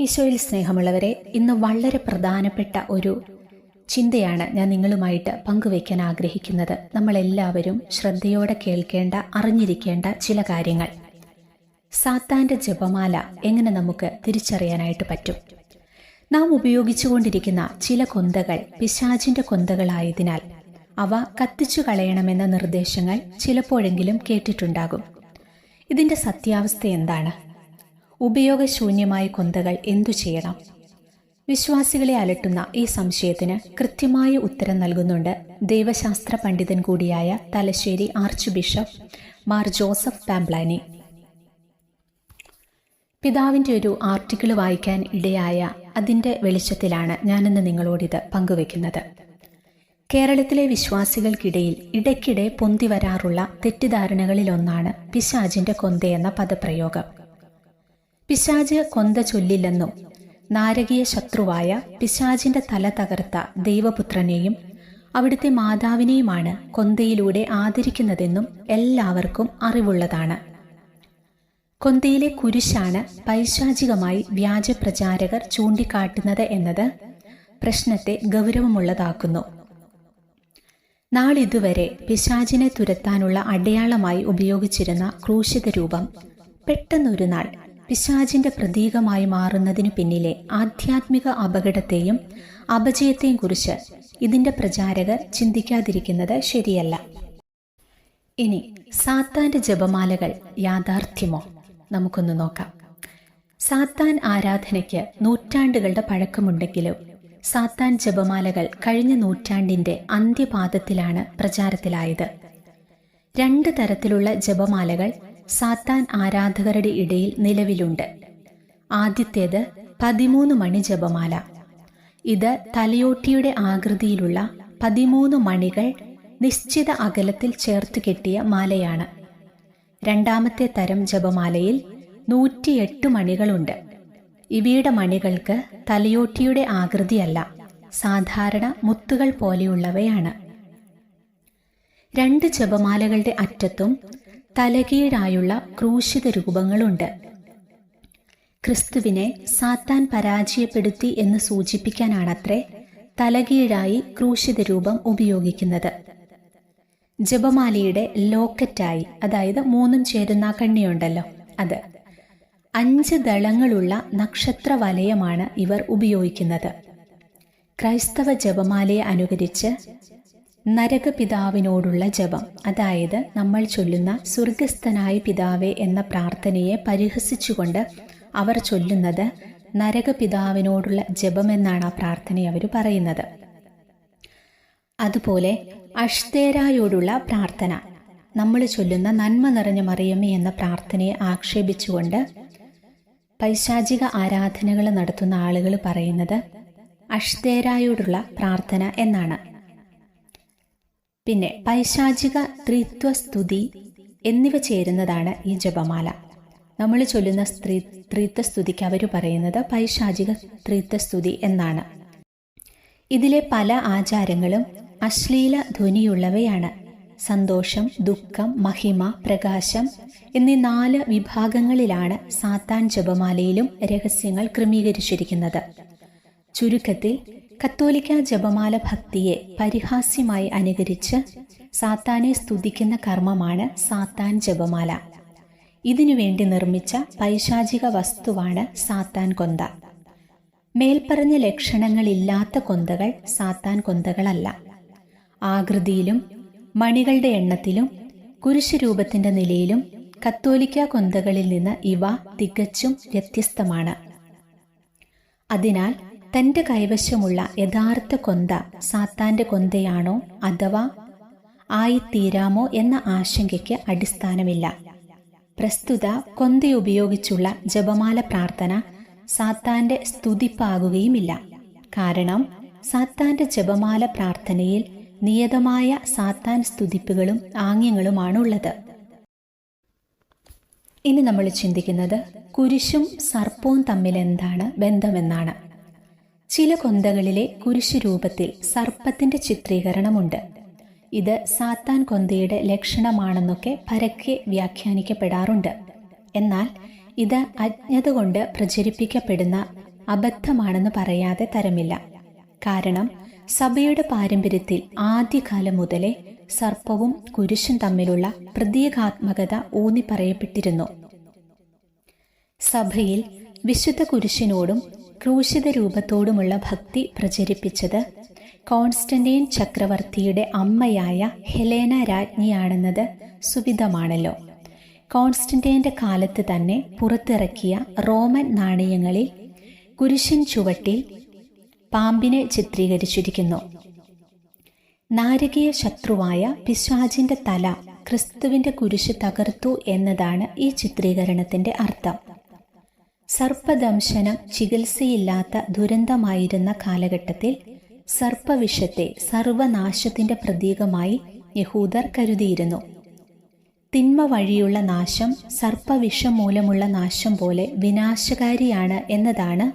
ഈശോയിൽ സ്നേഹമുള്ളവരെ ഇന്ന് വളരെ പ്രധാനപ്പെട്ട ഒരു ചിന്തയാണ് ഞാൻ നിങ്ങളുമായിട്ട് പങ്കുവയ്ക്കാൻ ആഗ്രഹിക്കുന്നത്. നമ്മളെല്ലാവരും ശ്രദ്ധയോടെ കേൾക്കേണ്ട അറിഞ്ഞിരിക്കേണ്ട ചില കാര്യങ്ങൾ. സാത്താന്റെ ജപമാല എങ്ങനെ നമുക്ക് തിരിച്ചറിയാനായിട്ട് പറ്റും? നാം ഉപയോഗിച്ചുകൊണ്ടിരിക്കുന്ന ചില കൊന്തകൾ പിശാചിന്റെ കൊന്തകളായതിനാൽ അവ കത്തിച്ചു കളയണമെന്ന നിർദ്ദേശങ്ങൾ ചിലപ്പോഴെങ്കിലും കേട്ടിട്ടുണ്ടാകും. ഇതിന്റെ സത്യാവസ്ഥ എന്താണ്? ഉപയോഗശൂന്യമായ കൊന്തകൾ എന്തു ചെയ്യണം? വിശ്വാസികളെ അലട്ടുന്ന ഈ സംശയത്തിന് കൃത്യമായ ഉത്തരം നൽകുന്നുണ്ട് ദൈവശാസ്ത്ര പണ്ഡിതൻ കൂടിയായ Thalassery archbishop Mar Joseph Pamplany. പിതാവിന്റെ ഒരു ആർട്ടിക്കിൾ വായിക്കാൻ ഇടയായ അതിന്റെ വെളിച്ചത്തിലാണ് ഞാനിന്ന് നിങ്ങളോടിത് പങ്കുവെക്കുന്നത്. കേരളത്തിലെ വിശ്വാസികൾക്കിടയിൽ ഇടയ്ക്കിടെ പൊന്തി വരാറുള്ള തെറ്റിദ്ധാരണകളിലൊന്നാണ് പിശാജിന്റെ കൊന്തയെന്ന പദപ്രയോഗം. പിശാജ് കൊന്ത ചൊല്ലില്ലെന്നും. നാരകീയ ശത്രുവായ പിശാജിന്റെ തല തകർത്ത ദൈവപുത്രനെയും അവിടുത്തെ മാതാവിനെയുമാണ് കൊന്തയിലൂടെ ആദരിക്കുന്നതെന്നും എല്ലാവർക്കും അറിവുള്ളതാണ്. കൊന്തയിലെ കുരിശാണ് പൈശാചികമായി വ്യാജപ്രചാരകർ ചൂണ്ടിക്കാട്ടുന്നത് എന്നത് പ്രശ്നത്തെ ഗൗരവമുള്ളതാക്കുന്നു. നാളിതുവരെ പിശാചിനെ തുരത്താനുള്ള അടയാളമായി ഉപയോഗിച്ചിരുന്ന ക്രൂശിത രൂപം പെട്ടെന്നൊരു നാൾ പിശാചിന്റെ പ്രതീകമായി മാറുന്നതിനു പിന്നിലെ ആധ്യാത്മിക അപകടത്തെയും അപജയത്തെയും കുറിച്ച് ഇതിന്റെ പ്രചാരകർ ചിന്തിക്കാതിരിക്കുന്നത് ശരിയല്ല. ഇനി സാത്താന്റെ ജപമാലകൾ യാഥാർത്ഥ്യമോ? നമുക്കൊന്ന് നോക്കാം. സാത്താൻ ആരാധനയ്ക്ക് നൂറ്റാണ്ടുകളുടെ പഴക്കമുണ്ടെങ്കിലും സാത്താൻ ജപമാലകൾ കഴിഞ്ഞ നൂറ്റാണ്ടിന്റെ അന്ത്യപാദത്തിലാണ് പ്രചാരത്തിലായത്. രണ്ട് തരത്തിലുള്ള ജപമാലകൾ സാത്താൻ ആരാധകരുടെ ഇടയിൽ നിലവിലുണ്ട്. ആദ്യത്തേത് പതിമൂന്ന് മണി ജപമാല. ഇത് തലയോട്ടിയുടെ ആകൃതിയിലുള്ള പതിമൂന്ന് മണികൾ നിശ്ചിത അകലത്തിൽ ചേർത്ത് കെട്ടിയ മാലയാണ്. രണ്ടാമത്തെ തരം ജപമാലയിൽ നൂറ്റിയെട്ട് മണികളുണ്ട്. ഇവയുടെ മണികൾക്ക് തലയോട്ടിയുടെ ആകൃതിയല്ല സാധാരണ മുത്തുകൾ പോലെയുള്ളവയാണ്. രണ്ട് ജപമാലകളുടെ അറ്റത്തും തലകീഴായുള്ള ക്രൂശിത രൂപങ്ങളുണ്ട്. ക്രിസ്തുവിനെ സാത്താൻ പരാജയപ്പെടുത്തി എന്ന് സൂചിപ്പിക്കാനാണത്രേ തലകീഴായി ക്രൂശിത രൂപം ഉപയോഗിക്കുന്നത്. ജപമാലയുടെ ലോക്കറ്റായി അതായത് മൂന്നും ചേരുന്ന കണ്ണിയുണ്ടല്ലോ അത്. അഞ്ച് ദളങ്ങളുള്ള നക്ഷത്ര വലയമാണ് ഇവർ ഉപയോഗിക്കുന്നത്. ക്രൈസ്തവ ജപമാലയെ അനുകരിച്ച് നരകപിതാവിനോടുള്ള ജപം. അതായത് നമ്മൾ ചൊല്ലുന്ന സ്വർഗസ്ഥനായ പിതാവേ എന്ന പ്രാർത്ഥനയെ പരിഹസിച്ചുകൊണ്ട് അവർ ചൊല്ലുന്നത് നരകപിതാവിനോടുള്ള ജപമെന്നാണ് ആ പ്രാർത്ഥന അവർ പറയുന്നത്. അതുപോലെ അഷ്തേരായോടുള്ള പ്രാർത്ഥന. നമ്മൾ ചൊല്ലുന്ന നന്മ നിറഞ്ഞ മറിയമ്മ എന്ന പ്രാർത്ഥനയെ ആക്ഷേപിച്ചുകൊണ്ട് പൈശാചിക ആരാധനകൾ നടത്തുന്ന ആളുകൾ പറയുന്നത് അഷ്തേരായോടുള്ള പ്രാർത്ഥന എന്നാണ്. പിന്നെ പൈശാചിക ത്രിത്വസ്തുതി എന്നിവ ചേരുന്നതാണ് ഈ ജപമാല. നമ്മൾ ചൊല്ലുന്ന സ്ത്രീ ത്രിത്വസ്തുതിക്ക് അവർ പറയുന്നത് പൈശാചിക ത്രിത്വസ്തുതി എന്നാണ്. ഇതിലെ പല ആചാരങ്ങളും അശ്ലീല ധ്വനിയുള്ളവയാണ്. സന്തോഷം ദുഃഖം മഹിമ പ്രകാശം എന്നീ നാല് വിഭാഗങ്ങളിലാണ് സാത്താൻ ജപമാലയിലും രഹസ്യങ്ങൾ ക്രമീകരിച്ചിരിക്കുന്നത്. ചുരുക്കത്തിൽ കത്തോലിക്ക ജപമാല ഭക്തിയെ പരിഹാസ്യമായി അനുകരിച്ച് സാത്താനെ സ്തുതിക്കുന്ന കർമ്മമാണ് സാത്താൻ ജപമാല. ഇതിനുവേണ്ടി നിർമ്മിച്ച പൈശാചിക വസ്തുവാണ് സാത്താൻ കൊന്ത. മേൽപ്പറഞ്ഞ ലക്ഷണങ്ങളില്ലാത്ത കൊന്തകൾ സാത്താൻ കൊന്തകളല്ല. ആകൃതിയിലും മണികളുടെ എണ്ണത്തിലും കുരിശുരൂപത്തിന്റെ നിലയിലും കത്തോലിക്ക കൊന്തകളിൽ നിന്ന് ഇവ തികച്ചും വ്യത്യസ്തമാണ്. അതിനാൽ തന്റെ കൈവശമുള്ള യഥാർത്ഥ കൊന്ത സാത്താന്റെ കൊന്തയാണോ അഥവാ ആയിത്തീരാമോ എന്ന ആശങ്കയ്ക്ക് അടിസ്ഥാനമില്ല. പ്രസ്തുത കൊന്ത ഉപയോഗിച്ചുള്ള ജപമാല പ്രാർത്ഥന സാത്താന്റെ സ്തുതിപ്പാകുകയുമില്ല. കാരണം സാത്താന്റെ ജപമാല പ്രാർത്ഥനയിൽ നിയതമായ സാത്താൻ സ്തുതിപ്പുകളും ആംഗ്യങ്ങളുമാണുള്ളത്. ഇനി നമ്മൾ ചിന്തിക്കുന്നത് കുരിശും സർപ്പവും തമ്മിൽ എന്താണ് ബന്ധമെന്നാണ്. ചില കൊന്തകളിലെ കുരിശു രൂപത്തിൽ സർപ്പത്തിന്റെ ചിത്രീകരണമുണ്ട്. ഇത് സാത്താൻ കൊന്തയുടെ ലക്ഷണമാണെന്നൊക്കെ പരക്കെ വ്യാഖ്യാനിക്കപ്പെടാറുണ്ട്. എന്നാൽ ഇത് അജ്ഞത കൊണ്ട് പ്രചരിപ്പിക്കപ്പെടുന്ന അബദ്ധമാണെന്ന് പറയാതെ തരമില്ല. കാരണം സഭയുടെ പാരമ്പര്യത്തിൽ ആദ്യകാലം മുതലേ സർപ്പവും കുരിശും തമ്മിലുള്ള പ്രതീകാത്മകത ഊന്നിപ്പറയപ്പെട്ടിരുന്നു. സഭയിൽ വിശുദ്ധ കുരിശിനോടും ക്രൂശിത രൂപത്തോടുമുള്ള ഭക്തി പ്രചരിപ്പിച്ചത് കോൺസ്റ്റന്റൈൻ ചക്രവർത്തിയുടെ അമ്മയായ ഹെലേന രാജ്ഞിയാണെന്നത് സുവിധമാണല്ലോ. കോൺസ്റ്റന്റൈന്റെ കാലത്ത് തന്നെ പുറത്തിറക്കിയ റോമൻ നാണയങ്ങളിൽ കുരിശൻ ചുവട്ടിൽ പാമ്പിനെ ചിത്രീകരിച്ചിരിക്കുന്നു. നാരകീയ ശത്രുവായ പിശാചിന്റെ തല ക്രിസ്തുവിന്റെ കുരിശ് തകർത്തു എന്നതാണ് ഈ ചിത്രീകരണത്തിന്റെ അർത്ഥം. സർപ്പദംശനം ചികിത്സയില്ലാത്ത ദുരന്തമായിരുന്ന കാലഘട്ടത്തിൽ സർപ്പവിഷത്തെ സർവനാശത്തിന്റെ പ്രതീകമായി യഹൂദർ കരുതിയിരുന്നു. തിന്മ വഴിയുള്ള നാശം സർപ്പവിഷം മൂലമുള്ള നാശം പോലെ വിനാശകാരിയാണ് എന്നതാണ്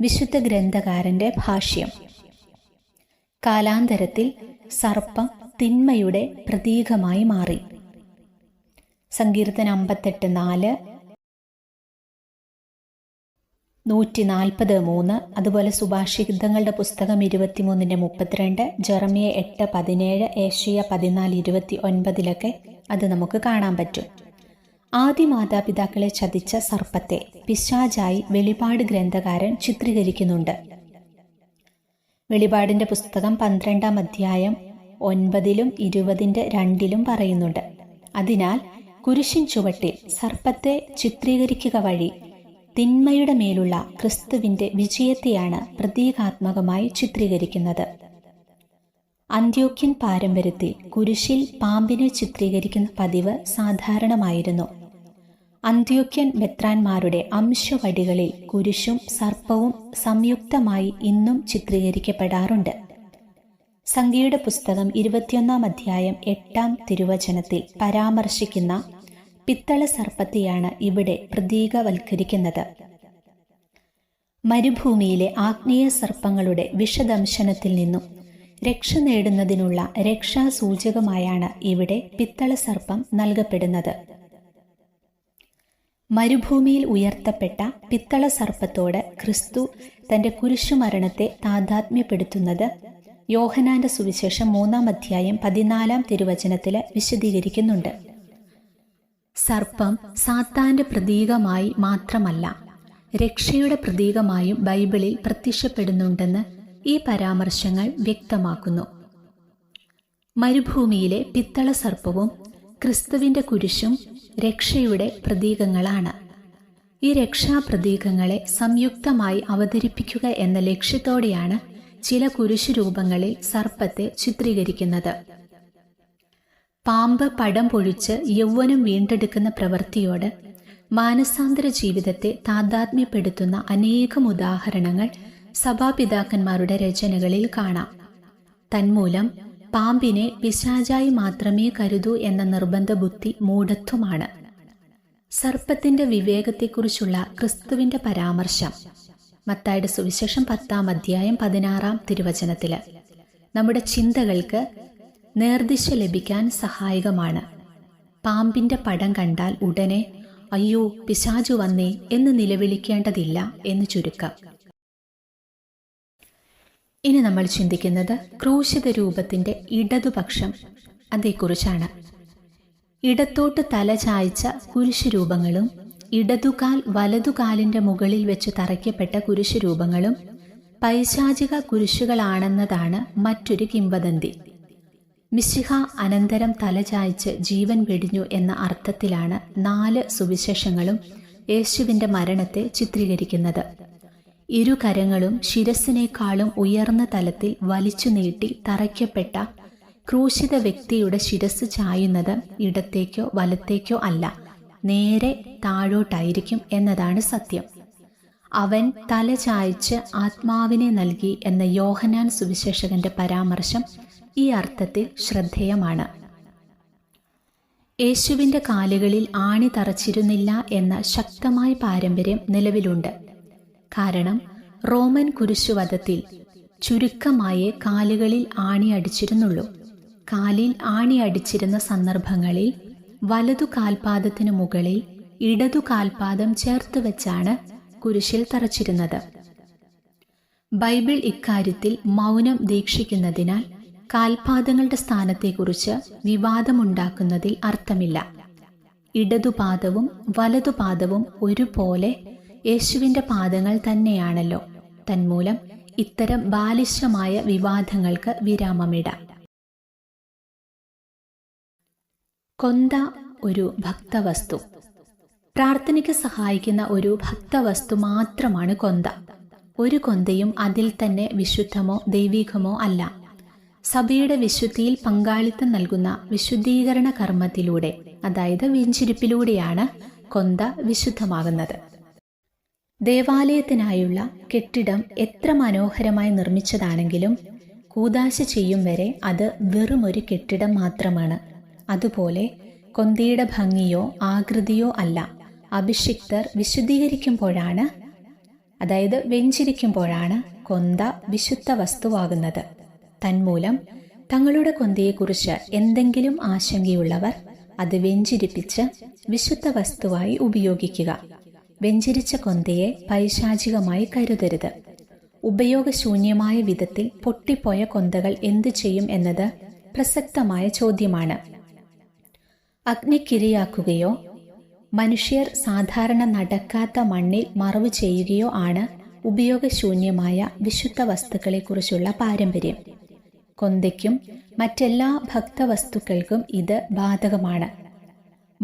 വിശുദ്ധ ഗ്രന്ഥകാരന്റെ ഭാഷ്യം. കാലാന്തരത്തിൽ സർപ്പം തിന്മയുടെ പ്രതീകമായി മാറി. സങ്കീർത്തനം അമ്പത്തെട്ട് നാല് നൂറ്റി നാൽപ്പത് മൂന്ന് അതുപോലെ സുഭാഷിതങ്ങളുടെ പുസ്തകം ഇരുപത്തിമൂന്നിന്റെ മുപ്പത്തിരണ്ട് ജെറമിയ എട്ട് പതിനേഴ് ഏഷ്യ പതിനാല് ഇരുപത്തി ഒൻപതിലൊക്കെ അത് നമുക്ക് കാണാൻ പറ്റും. ആദ്യ മാതാപിതാക്കളെ ചതിച്ച സർപ്പത്തെ പിശാജായി വെളിപാട് ഗ്രന്ഥകാരൻ ചിത്രീകരിക്കുന്നുണ്ട്. വെളിപാടിന്റെ പുസ്തകം പന്ത്രണ്ടാം അധ്യായം ഒൻപതിലും ഇരുപതിന്റെ രണ്ടിലും പറയുന്നുണ്ട്. അതിനാൽ കുരിശിൻ ചുവട്ടിൽ സർപ്പത്തെ ചിത്രീകരിക്കുക വഴി തിന്മയുടെ മേലുള്ള ക്രിസ്തുവിന്റെ വിജയത്തെയാണ് പ്രതീകാത്മകമായി ചിത്രീകരിക്കുന്നത്. അന്ത്യോക്യൻ പാരമ്പര്യത്തിൽ കുരിശിൽ പാമ്പിനെ ചിത്രീകരിക്കുന്ന പതിവ് സാധാരണമായിരുന്നു. അന്ത്യോക്യൻ മെത്രാന്മാരുടെ അംശവടികളിൽ കുരിശും സർപ്പവും സംയുക്തമായി ഇന്നും ചിത്രീകരിക്കപ്പെടാറുണ്ട്. സംഖ്യയുടെ പുസ്തകം ഇരുപത്തിയൊന്നാം അധ്യായം എട്ടാം തിരുവചനത്തിൽ പരാമർശിക്കുന്ന പിത്തള സർപ്പത്തെയാണ് ഇവിടെ പ്രതീകവൽക്കരിക്കുന്നത്. മരുഭൂമിയിലെ ആഗ്നേയ സർപ്പങ്ങളുടെ വിഷദംശനത്തിൽ നിന്നും രക്ഷ നേടുന്നതിനുള്ള രക്ഷാസൂചകമായാണ് ഇവിടെ പിത്തള സർപ്പം നൽകപ്പെടുന്നത്. മരുഭൂമിയിൽ ഉയർത്തപ്പെട്ട പിത്തള സർപ്പത്തോട് ക്രിസ്തു തന്റെ കുരിശുമരണത്തെ താതാത്മ്യപ്പെടുത്തുന്നത് യോഹനാന്റെ സുവിശേഷം മൂന്നാം അധ്യായം പതിനാലാം തിരുവചനത്തിൽ വിശദീകരിക്കുന്നുണ്ട്. സർപ്പം സാത്താന്റെ പ്രതീകമായി മാത്രമല്ല രക്ഷയുടെ പ്രതീകമായും ബൈബിളിൽ പ്രത്യക്ഷപ്പെടുന്നുണ്ടെന്ന് ഈ പരാമർശങ്ങൾ വ്യക്തമാക്കുന്നു. മരുഭൂമിയിലെ പിത്തള സർപ്പവും ക്രിസ്തുവിന്റെ കുരിശും രക്ഷയുടെ പ്രതീകങ്ങളാണ്. ഈ രക്ഷാപ്രതീകങ്ങളെ സംയുക്തമായി അവതരിപ്പിക്കുക എന്ന ലക്ഷ്യത്തോടെയാണ് ചില കുരിശുരൂപങ്ങളിൽ സർപ്പത്തെ ചിത്രീകരിക്കുന്നത്. പാമ്പ് പടം പൊഴിച്ച് യൗവനം വീണ്ടെടുക്കുന്ന പ്രവൃത്തിയോട് മാനസാന്തര ജീവിതത്തെ താതാത്മ്യപ്പെടുത്തുന്ന അനേകം ഉദാഹരണങ്ങൾ സഭാപിതാക്കന്മാരുടെ രചനകളിൽ കാണാം. തന്മൂലം പാമ്പിനെ പിശാചായി മാത്രമേ കരുതൂ എന്ന നിർബന്ധ ബുദ്ധി മൂഢത്വമാണ്. സർപ്പത്തിന്റെ വിവേകത്തെക്കുറിച്ചുള്ള ക്രിസ്തുവിന്റെ പരാമർശം. മത്തായുടെ സുവിശേഷം പത്താം അധ്യായം പതിനാറാം തിരുവചനത്തിൽ. നമ്മുടെ ചിന്തകൾക്ക് നേർദിശ ലഭിക്കാൻ സഹായകമാണ്. പാമ്പിന്റെ പടം കണ്ടാൽ ഉടനെ അയ്യോ പിശാചു വന്നേ എന്ന് നിലവിളിക്കേണ്ടതില്ല എന്ന് ചുരുക്കം. ഇനി നമ്മൾ ചിന്തിക്കുന്നത് ക്രൂശിത രൂപത്തിന്റെ ഇടതുപക്ഷം അതേക്കുറിച്ചാണ്. ഇടത്തോട്ട് തല ചായ്ച്ച കുരിശുരൂപങ്ങളും ഇടതുകാൽ വലതുകാലിന്റെ മുകളിൽ വെച്ച് തറയ്ക്കപ്പെട്ട കുരിശുരൂപങ്ങളും പൈശാചിക കുരിശുകളാണെന്നതാണ് മറ്റൊരു കിംവദന്തി. മിശിഹ അനന്തരം തലചായ്ച്ച് ജീവൻ വെടിഞ്ഞു എന്ന അർത്ഥത്തിലാണ് നാല് സുവിശേഷങ്ങളും യേശുവിന്റെ മരണത്തെ ചിത്രീകരിക്കുന്നത്. ഇരു കരങ്ങളും ശിരസിനേക്കാളും ഉയർന്ന തലത്തിൽ വലിച്ചു നീട്ടി തറയ്ക്കപ്പെട്ട ക്രൂശിത വ്യക്തിയുടെ ശിരസ് ചായുന്നത് ഇടത്തേക്കോ വലത്തേക്കോ അല്ല നേരെ താഴോട്ടായിരിക്കും എന്നതാണ് സത്യം. അവൻ തല ചായ്ച്ച് ആത്മാവിനെ നൽകി എന്ന യോഹനാൻ സുവിശേഷകന്റെ പരാമർശം ഈ അർത്ഥത്തിൽ ശ്രദ്ധേയമാണ്. യേശുവിന്റെ കാലുകളിൽ ആണി തറച്ചിരുന്നില്ല എന്ന ശക്തമായ പാരമ്പര്യം നിലവിലുണ്ട്. കാരണം റോമൻ കുരിശുവധത്തിൽ ചുരുക്കമായേ കാലുകളിൽ ആണി അടിച്ചിരുന്നുള്ളൂ. കാലിൽ ആണി അടിച്ചിരുന്ന സന്ദർഭങ്ങളിൽ വലതു കാൽപാദത്തിനു മുകളിൽ ഇടതു കാൽപാദം ചേർത്ത് വെച്ചാണ് കുരിശിൽ തറച്ചിരുന്നത്. ബൈബിൾ ഇക്കാര്യത്തിൽ മൗനം ദീക്ഷിക്കുന്നതിനാൽ കാൽപാദങ്ങളുടെ സ്ഥാനത്തെക്കുറിച്ച് വിവാദമുണ്ടാക്കുന്നതിൽ അർത്ഥമില്ല. ഇടതുപാദവും വലതുപാദവും ഒരുപോലെ യേശുവിന്റെ പാദങ്ങൾ തന്നെയാണല്ലോ. തന്മൂലം ഇത്തരം ബാലിശമായ വിവാദങ്ങൾക്ക് വിരാമമിടാം. കൊന്ത ഒരു ഭക്തവസ്തു. പ്രാർത്ഥനയ്ക്ക് സഹായിക്കുന്ന ഒരു ഭക്തവസ്തു മാത്രമാണ് കൊന്ത. ഒരു കൊന്തയും അതിൽ തന്നെ വിശുദ്ധമോ ദൈവികമോ അല്ല. സഭയുടെ വിശുദ്ധിയിൽ പങ്കാളിത്തം നൽകുന്ന വിശുദ്ധീകരണ കർമ്മത്തിലൂടെ അതായത് വെഞ്ചിരിപ്പിലൂടെയാണ് കൊന്ത വിശുദ്ധമാകുന്നത്. ദേവാലയത്തിനായുള്ള കെട്ടിടം എത്ര മനോഹരമായി നിർമ്മിച്ചതാണെങ്കിലും കൂതാശ ചെയ്യും വരെ അത് വെറുമൊരു കെട്ടിടം മാത്രമാണ്. അതുപോലെ കൊന്തയുടെ ഭംഗിയോ ആകൃതിയോ അല്ല. അഭിഷിക്തർ വിശുദ്ധീകരിക്കുമ്പോഴാണ് അതായത് വെഞ്ചിരിക്കുമ്പോഴാണ് കൊന്ത വിശുദ്ധ വസ്തുവാകുന്നത്. തന്മൂലം തങ്ങളുടെ കൊന്തയെക്കുറിച്ച് എന്തെങ്കിലും ആശങ്കയുള്ളവർ അത് വെഞ്ചിരിപ്പിച്ച് വിശുദ്ധ വസ്തുവായി ഉപയോഗിക്കുക. വെഞ്ചരിച്ച കൊന്തയെ പൈശാചികമായി കരുതരുത്. ഉപയോഗശൂന്യമായ വിധത്തിൽ പൊട്ടിപ്പോയ കൊന്തകൾ എന്തു ചെയ്യും എന്നത് പ്രസക്തമായ ചോദ്യമാണ്. അഗ്നിക്കിരയാക്കുകയോ മനുഷ്യർ സാധാരണ നടക്കാത്ത മണ്ണിൽ മറവ് ചെയ്യുകയോ ആണ് ഉപയോഗശൂന്യമായ വിശുദ്ധ വസ്തുക്കളെക്കുറിച്ചുള്ള പാരമ്പര്യം. കൊന്തയ്ക്കും മറ്റെല്ലാ ഭക്തവസ്തുക്കൾക്കും ഇത് ബാധകമാണ്.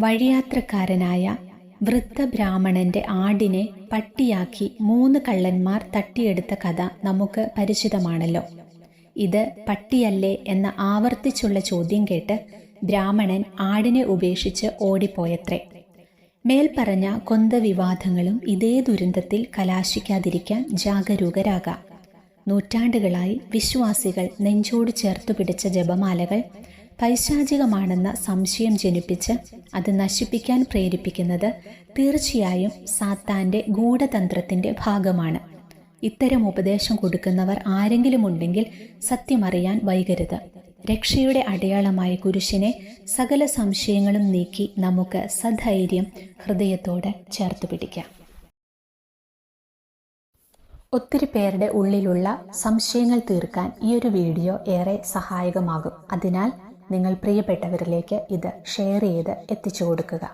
വഴിയാത്രക്കാരനായ വൃദ്ധബ്രാഹ്മണന്റെ ആടിനെ പട്ടിയാക്കി മൂന്ന് കള്ളന്മാർ തട്ടിയെടുത്ത കഥ നമുക്ക് പരിചിതമാണല്ലോ. ഇത് പട്ടിയല്ലേ എന്ന ആവർത്തിച്ചുള്ള ചോദ്യം കേട്ട് ബ്രാഹ്മണൻ ആടിനെ ഉപേക്ഷിച്ച് ഓടിപ്പോയത്രേ. മേൽപ്പറഞ്ഞ കൊന്ത വിവാദങ്ങളും ഇതേ ദുരന്തത്തിൽ കലാശിക്കാതിരിക്കാൻ ജാഗരൂകരാകാം. നൂറ്റാണ്ടുകളായി വിശ്വാസികൾ നെഞ്ചോട് ചേർത്തു പിടിച്ച ജപമാലകൾ പൈശാചികമാണെന്ന സംശയം ജനിപ്പിച്ച് അത് നശിപ്പിക്കാൻ പ്രേരിപ്പിക്കുന്നത് തീർച്ചയായും സാത്താന്റെ ഗൂഢതന്ത്രത്തിന്റെ ഭാഗമാണ്. ഇത്തരം ഉപദേശം കൊടുക്കുന്നവർ ആരെങ്കിലും ഉണ്ടെങ്കിൽ സത്യമറിയാൻ വൈകരുത്. രക്ഷയുടെ അടയാളമായ കുരിശിനെ സകല സംശയങ്ങളും നീക്കി നമുക്ക് സധൈര്യം ഹൃദയത്തോടെ ചേർത്ത് പിടിക്കാം. ഒത്തിരി പേരുടെ ഉള്ളിലുള്ള സംശയങ്ങൾ തീർക്കാൻ ഈ ഒരു വീഡിയോ ഏറെ സഹായകമാകും. അതിനാൽ നിങ്ങൾ പ്രിയപ്പെട്ടവരിലേക്ക് ഇത് ഷെയർ ചെയ്ത് എത്തിച്ചു കൊടുക്കുക.